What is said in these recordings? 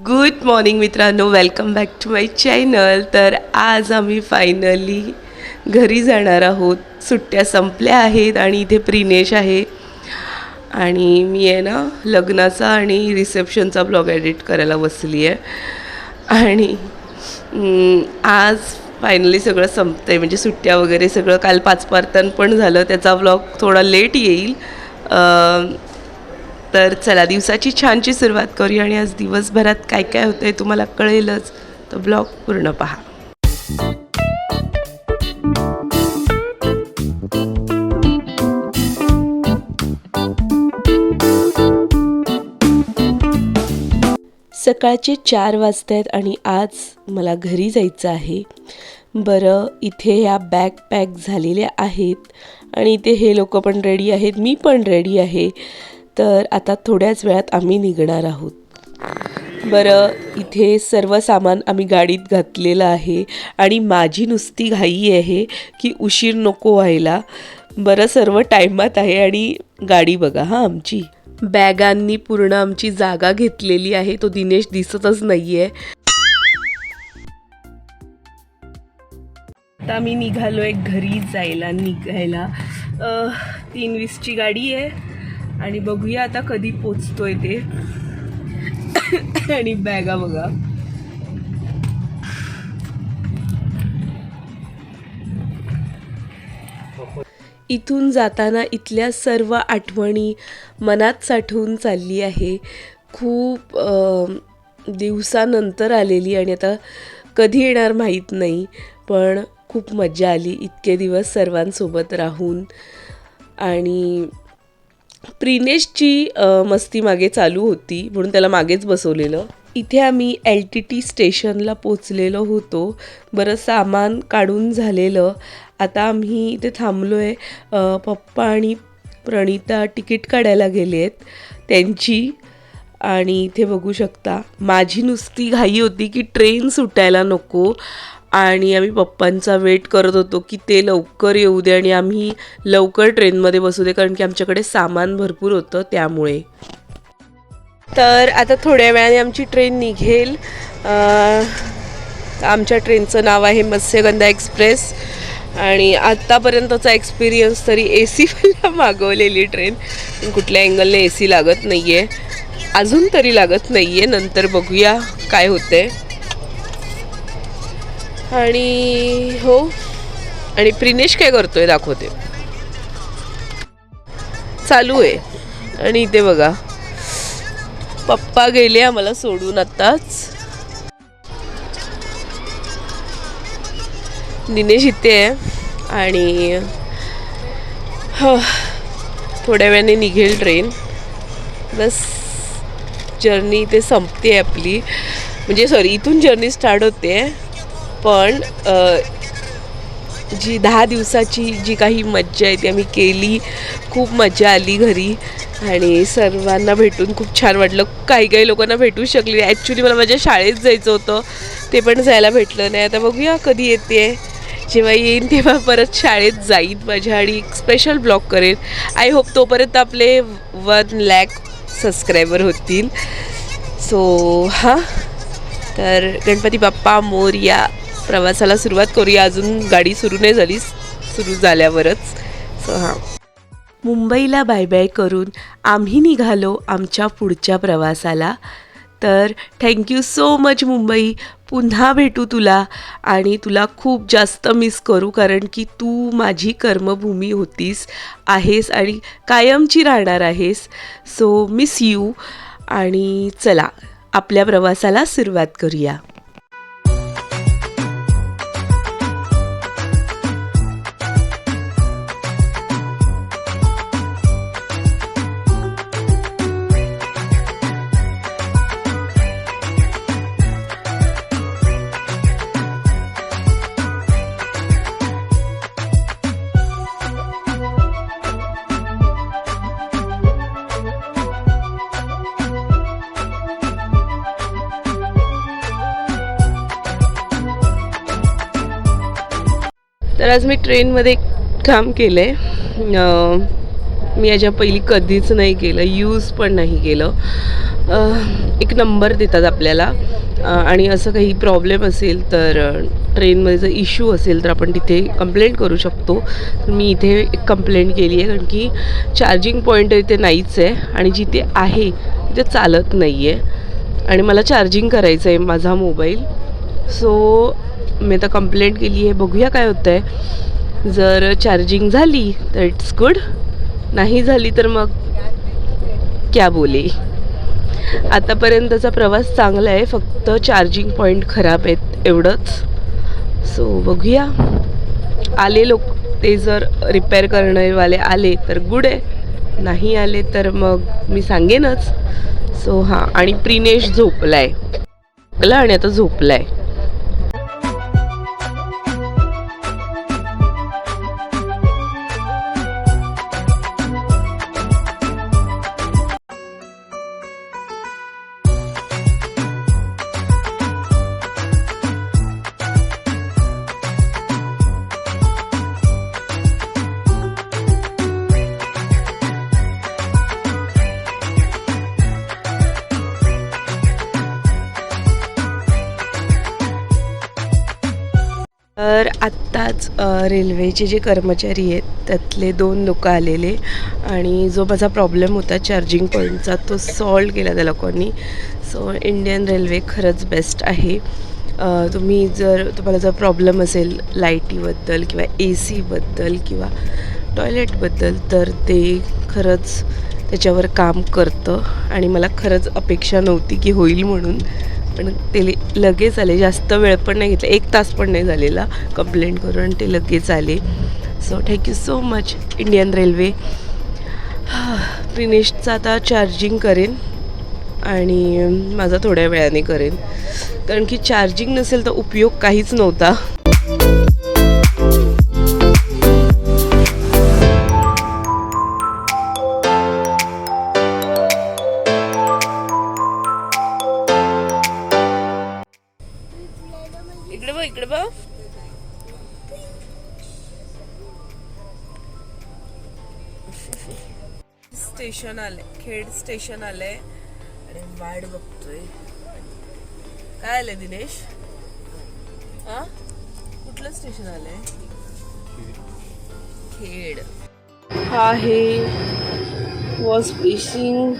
Good morning मित्रांनो. Welcome back to my channel तर आज आम्ही फायनली घरी जाणार आहोत. सुट्ट्या संपल्या आहेत आणि इथे प्रिनेश आहे. आणि मी आहे ना लग्नाचा आणि रिसेप्शनचा ब्लॉग एडिट करायला बसली आहे. आणि आज फायनली सगळं संपतं आहे म्हणजे सुट्ट्या वगैरे सगळं काल पाच पारतन पण झालं. त्याचा ब्लॉग थोडा लेट येईल. तर चला दिवसाची छानची सुरुवात करूया आणि आज दिवसभरात काय काय होतंय तुम्हाला कळेलच. तर ब्लॉग पूर्ण पहा. सकाळचे चार वाजत आहेत आणि आज मला घरी जायचं आहे. बरं इथे ह्या बॅग पॅक झालेल्या आहेत आणि इथे हे लोक पण रेडी आहेत मी पण रेडी आहे. तर आता थोड्याच वेळात आम्ही निघणार आहोत. बरं इथे सर्व सामान आम्ही गाडीत घातलेलं आहे आणि माझी नुसती घाई आहे की उशीर नको व्हायला. बरं सर्व टायमात आहे आणि गाडी बघा हां आमची. बॅगांनी पूर्ण आमची जागा घेतलेली आहे तो दिनेश दिसतच नाही आहे आता मी आहे घरी जायला निघायला. तीन वीसची गाडी आहे. आणि बघूया आता कधी पोचतोय ते. आणि बॅगा बघा. इथून जाताना इथल्या सर्व आठवणी मनात साठवून चालली आहे. खूप दिवसानंतर आलेली आणि आता कधी येणार माहीत नाही पण खूप मजा आली. इतके दिवस सर्वांसोबत राहून आणि प्रिनेशची मस्ती मागे चालू होती म्हणून त्याला मागेच बसवलेलं. इथे आम्ही एल टी टी स्टेशनला पोचलेलो होतो. बरं सामान काढून झालेलं. आता आम्ही इथे थांबलो आहे पप्पा आणि प्रणिता तिकीट काढायला गेले आहेत त्यांची. आणि इथे बघू शकता माझी नुसती घाई होती की ट्रेन सुटायला नको. आणि आम्ही पप्पांचा वेट करत होतो की ते लवकर येऊ दे आणि आम्ही लवकर ट्रेनमध्ये बसू दे कारण की आमच्याकडे सामान भरपूर होतं त्यामुळे. तर आता थोड्या वेळाने आमची ट्रेन निघेल. आमच्या ट्रेनचं नाव आहे मत्स्यगंधा एक्सप्रेस. आणि आत्तापर्यंतचा एक्सपिरियन्स तरी ए सीला मागवलेली ट्रेन. पण कुठल्या अँगलने ए सी लागत नाही आहे अजून तरी लागत नाही आहे नंतर बघूया काय होते आणि हो. आणि प्रिनेश काय करतोय दाखवते. चालू आहे. आणि इथे बघा. पप्पा गेले आम्हाला सोडून आत्ताच. दिनेश इथे आहे. आणि ह, थोड्या वेळाने निघेल ट्रेन बस. जर्नी इथे संपते आपली. म्हणजे सॉरी इथून जर्नी स्टार्ट होते. पण जी दहा दिवसाची जी काही मज्जा आहे ती आम्ही केली. खूप मजा आली घरी आणि सर्वांना भेटून खूप छान वाटलं. काही काही लोकांना भेटू शकली ॲक्च्युली मला माझ्या शाळेत जायचं होतं. ते पण जायला भेटलं नाही. आता बघूया कधी येते. जेव्हा येईन तेव्हा परत शाळेत जाईन माझ्या आणि एक स्पेशल ब्लॉग करेन. आय होप तोपर्यंत आपले वन लॅक सबस्क्रायबर होतील. सो हां. तर गणपती बाप्पा मोरया प्रवासाला सुरुवात करूया. अजून गाडी सुरू नाही झाली सुरू झाल्यावरच. सो हां. मुंबईला बाय बाय करून आम्ही निघालो आमच्या पुढच्या प्रवासाला. तर थँक्यू सो मच मुंबई. पुन्हा भेटू तुला आणि तुला खूप जास्त मिस करू कारण की तू माझी कर्मभूमी होतीस आहेस आणि कायमची राहणार आहेस. सो मिस यू आणि चला आपल्या प्रवासाला सुरुवात करूया. आज मी ट्रेनमध्ये एक काम केलं आहे. मी याच्या पहिली कधीच नाही केलं यूज पण नाही केलं. एक नंबर देतात आपल्याला. आणि असं काही प्रॉब्लेम असेल तर ट्रेनमध्ये जर इश्यू असेल तर आपण तिथे कंप्लेंट करू शकतो. तर मी इथे एक कंप्लेंट केली आहे कारण की चार्जिंग पॉईंट इथे नाहीच आहे आणि जिथे आहे तिथे चालत नाही आहे आणि मला चार्जिंग करायचं आहे माझा मोबाईल सो मी आता कंप्लेंट केली आहे. बघूया काय होतं आहे जर चार्जिंग झाली तर इट्स गुड नाही झाली तर मग क्या बोले? आतापर्यंतचा प्रवास चांगला आहे. फक्त चार्जिंग पॉईंट खराब आहेत एवढंच. सो बघूया. आले लोक ते जर रिपेअर करणारेवाले आले तर गुड आहे. नाही आले तर मग मी सांगेनच. सो हां. आणि प्रिनेश झोपलाय. झोपला आणि आता झोपलाय. आहे रेल्वेचे जे कर्मचारी आहेत त्यातले दोन लोक आलेले आणि जो माझा प्रॉब्लेम होता चार्जिंग पॉईंटचा तो सॉल्व केला त्या लोकांनी सो इंडियन रेल्वे खरंच बेस्ट आहे. तुम्ही जर तुम्हाला जर प्रॉब्लेम असेल लाईटीबद्दल किंवा ए सीबद्दल किंवा टॉयलेटबद्दल तर ते खरंच त्याच्यावर काम करतं आणि मला खरंच अपेक्षा नव्हती की होईल म्हणून. पण ते लगेच आले. जास्त वेळ पण नाही घेतला. एक तास पण नाही झालेला कंप्लेंट करून आणि ते लगेच आले. So thank you so much Indian Railway फिनिशचं आता चार्जिंग करेन आणि माझा थोड्या वेळाने करेन. कारण की चार्जिंग नसेल तर उपयोग काहीच नव्हता. इकडे बघ. स्टेशन आले खेड स्टेशन आले आणि वाट बघतोय. काय आलंय दिनेश? हा? कुठलं स्टेशन आलंय? खेड. हा आहे. वॉश बेसिंग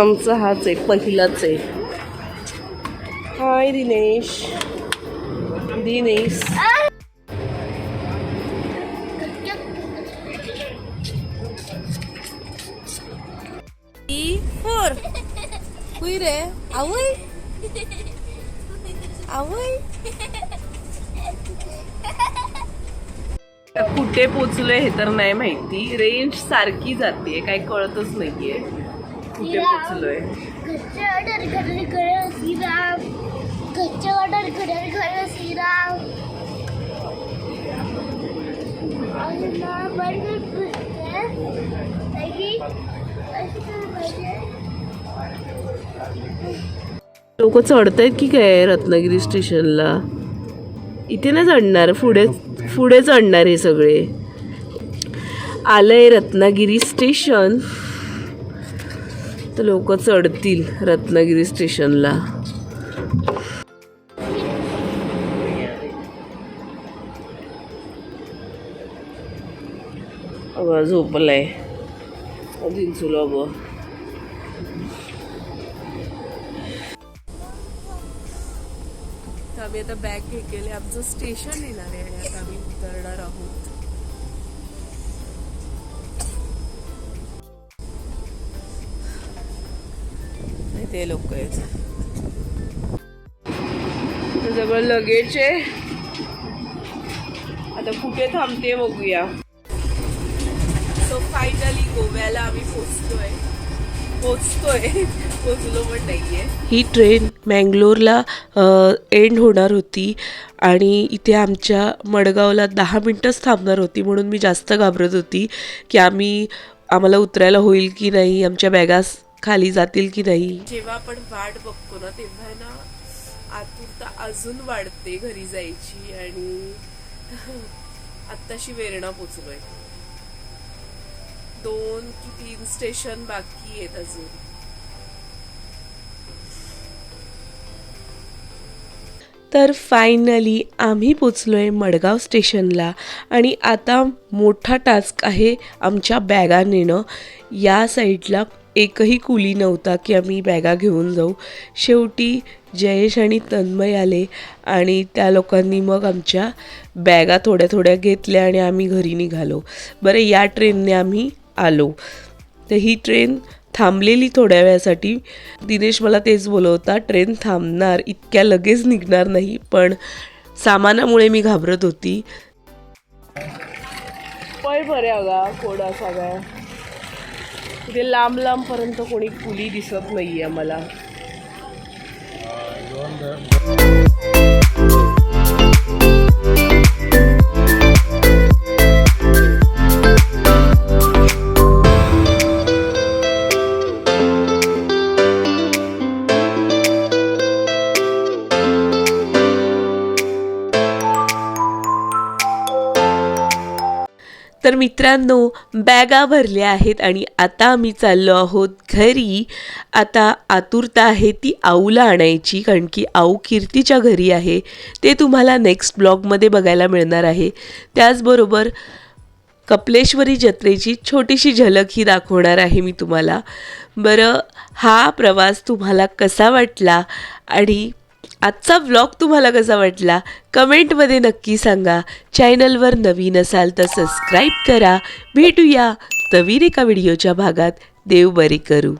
आमचा हाच आहे पहिलाच आहे. हाय दिनेश. दिनेश. फोर. कुई रे आवय आवय कुठे पोचलोय हे तर नाही माहिती. रेंज सारखी जाते काय कळतच नाहीये. कुठे पोचलोय? घरचे ऑर्डर घरी घर श्रीराम. घरचे ऑर्डर घरी घर श्रीराम. आणि ना बर्गर पुसते लगी अशी काय पाहिजे? लोक चढतायत की काय रत्नागिरी स्टेशनला? इथे नाही चढणार पुढे पुढे चढणार हे सगळे. आलंय रत्नागिरी स्टेशन. तर लोक चढतील रत्नागिरी स्टेशनला. अगं झोपलाय. अजून बघ तर आम्ही आता बॅग हे केले आमचं स्टेशन येणार आहे आणि आता आम्ही उतरणार आहोत. ते लोक आहेत. जवळ सगळं आहे. आता कुठे थांबते बघूया. सो फायनली गोव्याला आम्ही पोचतोय पोचतोय पोचलो पण नाहीये. ही ट्रेन मँगलोरला एंड होणार होती आणि इथे आमच्या मडगावला दहा मिनटंच थांबणार होती म्हणून मी जास्त घाबरत होती की आम्ही आम्हाला उतरायला होईल की नाही आमच्या बॅगास खाली जातील की नाही? जेव्हा आपण वाट बघतो ना तेव्हा ना आतुरता अजून वाढते घरी जायची आणि आत्ताशी वेरणा पोचलोय. दोन की तीन स्टेशन बाकी आहेत अजून. तर फायनली आम्ही पोचलो आहे मडगाव स्टेशनला आणि आता मोठा टास्क आहे आमच्या बॅगा नेणं या साईडला एकही कुली नव्हता की आम्ही बॅगा घेऊन जाऊ. शेवटी जयेश आणि तन्मय आले आणि त्या लोकांनी मग आमच्या बॅगा थोड्या थोड्या घेतल्या आणि आम्ही घरी निघालो. बरं या ट्रेनने आम्ही आलो. तर ही ट्रेन थांबलेली थोड्या वेळासाठी. दिनेश मला तेच बोलवता ट्रेन थांबणार इतक्या लगेच निघणार नाही पण सामानामुळे मी घाबरत होती. पळ बरे अगा कोडा सगळ्या तिथे लांब लांबपर्यंत कोणी कुली दिसत नाहीये मला मित्रांनो बॅगा भरल्या आहेत आणि आता आम्ही चाललो आहोत घरी. आता आतुरता आहे ती आऊला आणायची कारण की आऊ कीर्तीच्या घरी आहे. ते तुम्हाला नेक्स्ट ब्लॉगमध्ये बघायला मिळणार आहे. त्याचबरोबर कपलेश्वरी जत्रेची छोटीशी झलक ही दाखवणार आहे मी तुम्हाला. बरं हा प्रवास तुम्हाला कसा वाटला? आणि आजचा व्लॉग तुम्हाला कसा वाटला? कमेंटमध्ये नक्की सांगा. चॅनलवर नवीन असाल तर सबस्क्राईब करा. भेटूया नवीन एका व्हिडिओच्या भागात. देव बरे करू.